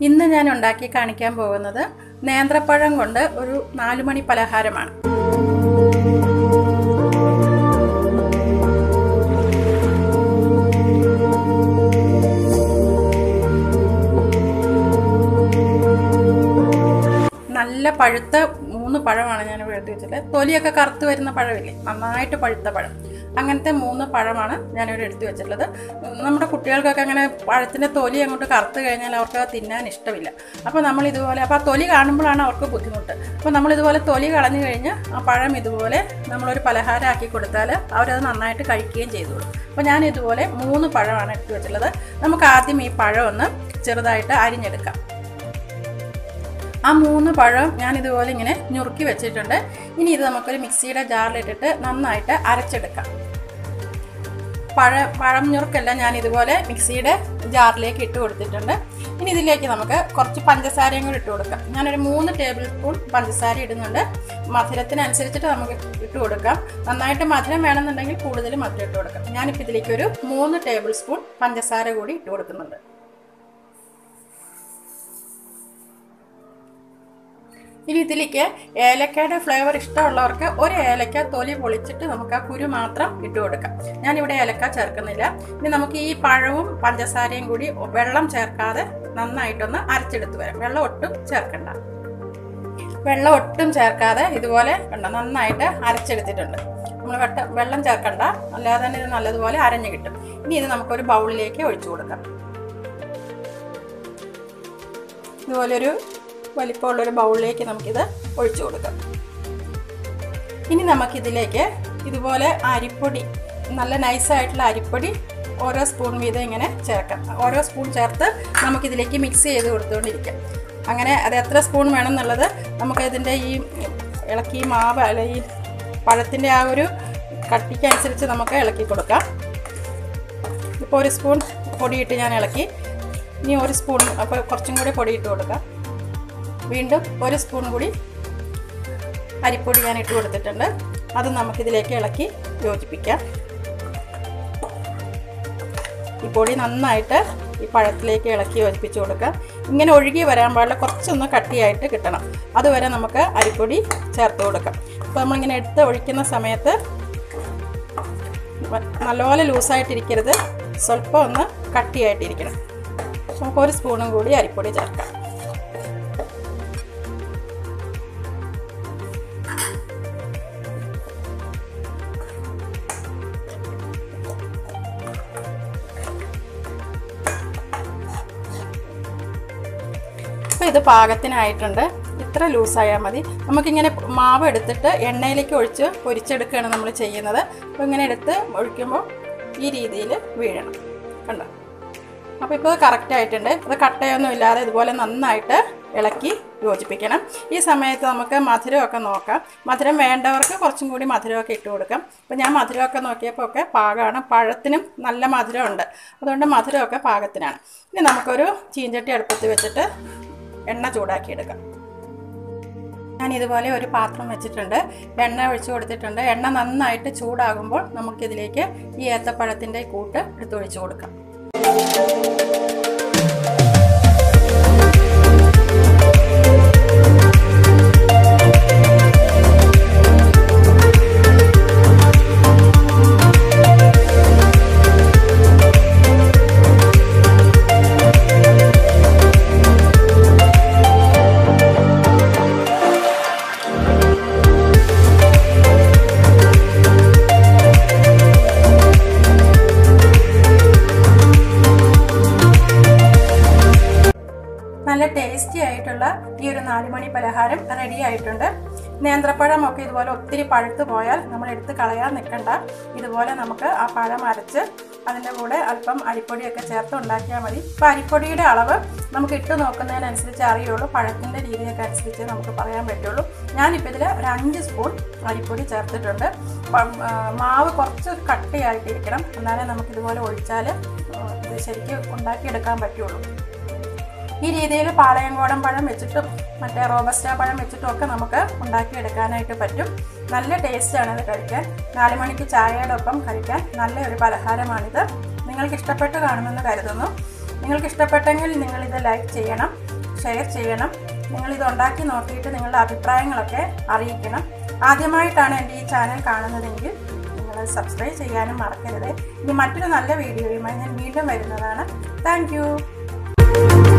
ഇന്ന് ഞാൻ ഉണ്ടാക്കി കാണിക്കാൻ പോകുന്നത് നേന്ത്രപ്പഴം കൊണ്ട് ഒരു നാലുമണി പലഹാരമാണ്. നല്ല പഴുത്ത മൂന്ന് പഴമാണ് ഞാൻ എടുത്ത് വെച്ചത് തൊലിയൊക്കെ കറുത്ത് വരുന്ന പഴമില്ലേ? നന്നായിട്ട് പഴുത്ത പഴം. അങ്ങനത്തെ മൂന്ന് പഴമാണ് ഞാനിവിടെ എടുത്തു വെച്ചിട്ടുള്ളത്. നമ്മുടെ കുട്ടികൾക്കൊക്കെ അങ്ങനെ പഴത്തിന്റെ തൊലി അങ്ങോട്ട് കറുത്ത് കഴിഞ്ഞാൽ അവർക്ക് തിന്നാൻ ഇഷ്ടമില്ല. അപ്പോൾ നമ്മൾ ഇതുപോലെ അപ്പോൾ ആ തൊലി കാണുമ്പോഴാണ് അവർക്ക് ബുദ്ധിമുട്ട്. അപ്പോൾ നമ്മൾ ഇതുപോലെ തൊലി കളഞ്ഞു കഴിഞ്ഞ് ആ പഴം ഇതുപോലെ നമ്മളൊരു പലഹാരമാക്കി കൊടുത്താൽ അവരത് നന്നായിട്ട് കഴിക്കുകയും ചെയ്തോളും അപ്പോൾ ഞാൻ ഇതുപോലെ മൂന്ന് പഴമാണ് എടുത്തു വെച്ചിട്ടുള്ളത്. നമുക്ക് ആദ്യം ഈ പഴം ഒന്ന് ചെറുതായിട്ട് അരിഞ്ഞെടുക്കാം. ആ മൂന്ന് പഴം ഞാൻ ഇതുപോലെ ഇങ്ങനെ ഞുറുക്കി വെച്ചിട്ടുണ്ട്. ഇനി ഇത് നമുക്കൊരു മിക്സിയുടെ ജാറിലിട്ടിട്ട് നന്നായിട്ട് അരച്ചെടുക്കാം. പഴ പഴം ഞുറുക്കെല്ലാം ഞാൻ ഇതുപോലെ മിക്സിയുടെ ജാറിലേക്ക് ഇട്ട് കൊടുത്തിട്ടുണ്ട്. ഇനി ഇതിലേക്ക് നമുക്ക് കുറച്ച് പഞ്ചസാരയും കൂടി ഇട്ട് കൊടുക്കാം. ഞാനൊരു മൂന്ന് ടേബിൾ സ്പൂൺ പഞ്ചസാര ഇടുന്നുണ്ട്. മധുരത്തിനനുസരിച്ചിട്ട് നമുക്ക് ഇട്ട് കൊടുക്കാം. നന്നായിട്ട് മധുരം വേണമെന്നുണ്ടെങ്കിൽ കൂടുതൽ മധുരം ഇട്ട് കൊടുക്കാം. ഞാനിപ്പോൾ ഇതിലേക്ക് ഒരു മൂന്ന് ടേബിൾ സ്പൂൺ പഞ്ചസാര കൂടി ഇട്ട് കൊടുക്കുന്നുണ്ട്. ഇനി ഇതിലേക്ക് ഏലക്കയുടെ ഫ്ലേവർ ഇഷ്ടമുള്ളവർക്ക് ഒരു ഏലക്ക തൊലി പൊളിച്ചിട്ട് നമുക്ക് ആ കുരു മാത്രം ഇട്ട് കൊടുക്കാം. ഞാനിവിടെ ഏലക്ക ചേർക്കുന്നില്ല. ഇനി നമുക്ക് ഈ പഴവും പഞ്ചസാരയും കൂടി വെള്ളം ചേർക്കാതെ നന്നായിട്ടൊന്ന് അരച്ചെടുത്ത് വരാം. വെള്ളം ഒട്ടും ചേർക്കണ്ട. വെള്ളം ഒട്ടും ചേർക്കാതെ ഇതുപോലെ കണ്ട നന്നായിട്ട് അരച്ചെടുത്തിട്ടുണ്ട്. നമ്മൾ വെട്ട വെള്ളം ചേർക്കണ്ട. അല്ലാതെ തന്നെ ഇത് നല്ലതുപോലെ അരഞ്ഞു കിട്ടും. ഇനി ഇത് നമുക്കൊരു ബൗളിലേക്ക് ഒഴിച്ചു കൊടുക്കാം. ഇതുപോലൊരു വലിപ്പമുള്ളൊരു ബൗളിലേക്ക് നമുക്കിത് ഒഴിച്ചു കൊടുക്കാം. ഇനി നമുക്കിതിലേക്ക് ഇതുപോലെ അരിപ്പൊടി നല്ല നൈസായിട്ടുള്ള അരിപ്പൊടി ഓരോ സ്പൂൺ വീതം ഇങ്ങനെ ചേർക്കാം. ഓരോ സ്പൂൺ ചേർത്ത് നമുക്കിതിലേക്ക് മിക്സ് ചെയ്ത് കൊടുത്തുകൊണ്ടിരിക്കാം അങ്ങനെ അത് എത്ര സ്പൂൺ വേണം എന്നുള്ളത് നമുക്കതിന്റെ ഈ ഇളക്കി മാവ് അല്ല ഈ പഴത്തിന്റെ ആ ഒരു കട്ടിക്കനുസരിച്ച് നമുക്ക് ഇളക്കി കൊടുക്കാം. ഇപ്പോൾ ഒരു സ്പൂൺ പൊടിയിട്ട് ഞാൻ ഇളക്കി. ഇനി ഒരു സ്പൂൺ അപ്പോൾ കുറച്ചും കൂടി പൊടിയിട്ട് കൊടുക്കാം. വീണ്ടും ഒരു സ്പൂൺ കൂടി അരിപ്പൊടി ഞാൻ ഇട്ട് കൊടുത്തിട്ടുണ്ട്. അത് നമുക്കിതിലേക്ക് ഇളക്കി യോജിപ്പിക്കാം. ഈ പൊടി നന്നായിട്ട് ഈ പഴത്തിലേക്ക് ഇളക്കി യോജിപ്പിച്ച് കൊടുക്കുക ഇങ്ങനെ ഒഴുകി വരാൻ പാടില്ല. കുറച്ചൊന്ന് കട്ടിയായിട്ട് കിട്ടണം. അതുവരെ നമുക്ക് അരിപ്പൊടി ചേർത്ത് കൊടുക്കാം. അപ്പോൾ നമ്മളിങ്ങനെ എടുത്ത് ഒഴിക്കുന്ന സമയത്ത് നല്ലപോലെ ലൂസായിട്ടിരിക്കരുത്. സ്വല്പം ഒന്ന് കട്ടിയായിട്ടിരിക്കണം. നമുക്ക് ഒരു സ്പൂണും കൂടി അരിപ്പൊടി ചേർക്കാം. അപ്പോൾ ഇത് പാകത്തിനായിട്ടുണ്ട്. ഇത്ര ലൂസായാൽ മതി. നമുക്കിങ്ങനെ മാവ് എടുത്തിട്ട് എണ്ണയിലേക്ക് ഒഴിച്ച് പൊരിച്ചെടുക്കുകയാണ് നമ്മൾ ചെയ്യുന്നത്. അപ്പോൾ ഇങ്ങനെ എടുത്ത് ഒഴിക്കുമ്പോൾ ഈ രീതിയിൽ വീഴണം. കണ്ടോ? അപ്പോൾ ഇപ്പോൾ കറക്റ്റ് ആയിട്ടുണ്ട്. അത് കട്ടയൊന്നും ഇല്ലാതെ ഇതുപോലെ നന്നായിട്ട് ഇളക്കി യോജിപ്പിക്കണം. ഈ സമയത്ത് നമുക്ക് മധുരമൊക്കെ നോക്കാം. മധുരം വേണ്ടവർക്ക് കുറച്ചും കൂടി മധുരമൊക്കെ ഇട്ട് കൊടുക്കാം. അപ്പോൾ ഞാൻ മധുരമൊക്കെ നോക്കിയപ്പോൾ ഒക്കെ പാകമാണ്. പഴത്തിനും നല്ല മധുരമുണ്ട്. അതുകൊണ്ട് മധുരമൊക്കെ പാകത്തിനാണ്. ഇനി നമുക്കൊരു ചീഞ്ചട്ടി അടുപ്പത്ത് വെച്ചിട്ട് എണ്ണ ചൂടാക്കി എടുക്കാം ഞാൻ ഇതുപോലെ ഒരു പാത്രം വെച്ചിട്ടുണ്ട്. എണ്ണ ഒഴിച്ചു കൊടുത്തിട്ടുണ്ട്. എണ്ണ നന്നായിട്ട് ചൂടാകുമ്പോൾ നമുക്കിതിലേക്ക് ഈ ഏത്തപ്പഴത്തിന്റെ കൂട്ട് എടുത്തൊഴിച്ചു കൊടുക്കാം. ആയിട്ടുള്ള ഈ ഒരു നാലുമണി പലഹാരം റെഡി ആയിട്ടുണ്ട്. നേന്ത്രപ്പഴമൊക്കെ ഇതുപോലെ ഒത്തിരി പഴുത്തു പോയാൽ നമ്മൾ എടുത്ത് കളയാൻ നിൽക്കണ്ട. ഇതുപോലെ നമുക്ക് ആ പഴം അരച്ച് അതിന്റെ കൂടെ അല്പം അരിപ്പൊടിയൊക്കെ ചേർത്ത് ഉണ്ടാക്കിയാൽ മതി. അപ്പോൾ അരിപ്പൊടിയുടെ അളവ് നമുക്ക് ഇട്ട് നോക്കുന്നതിനനുസരിച്ച് അറിയുള്ളൂ. പഴത്തിന്റെ രീതിയൊക്കെ അനുസരിച്ച് നമുക്ക് പറയാൻ പറ്റുള്ളൂ. ഞാനിപ്പോൾ ഇതിൽ ഒരു അഞ്ച് സ്പൂൺ അരിപ്പൊടി ചേർത്തിട്ടുണ്ട്. മാവ് കുറച്ച് കട്ടിയായിട്ടിരിക്കണം. എന്നാലേ നമുക്കിതുപോലെ ഒഴിച്ചാൽ ശരിക്കും ഉണ്ടാക്കിയെടുക്കാൻ പറ്റുള്ളൂ. ഈ രീതിയിൽ പാളയംകോടൻ പഴം വെച്ചിട്ടും മറ്റേ റോബസ്റ്റ പഴം വെച്ചിട്ടും ഒക്കെ നമുക്ക് ഉണ്ടാക്കിയെടുക്കാനായിട്ട് പറ്റും. നല്ല ടേസ്റ്റാണ് ഇത് കഴിക്കാൻ. നാലുമണിക്ക് ചായയുടെ ഒപ്പം കഴിക്കാൻ നല്ല ഒരു പലഹാരമാണിത്. നിങ്ങൾക്ക് ഇഷ്ടപ്പെട്ട് കാണുമെന്ന് കരുതുന്നു. നിങ്ങൾക്ക് ഇഷ്ടപ്പെട്ടെങ്കിൽ നിങ്ങളിത് ലൈക്ക് ചെയ്യണം ഷെയർ ചെയ്യണം. നിങ്ങളിത് ഉണ്ടാക്കി നോക്കിയിട്ട് നിങ്ങളുടെ അഭിപ്രായങ്ങളൊക്കെ അറിയിക്കണം. ആദ്യമായിട്ടാണ് എന്റെ ഈ ചാനൽ കാണുന്നതെങ്കിൽ നിങ്ങൾ സബ്സ്ക്രൈബ് ചെയ്യാനും മറക്കരുത്. ഇനി മറ്റൊരു നല്ല വീഡിയോയുമായി ഞാൻ വീണ്ടും വരുന്നതാണ്. താങ്ക്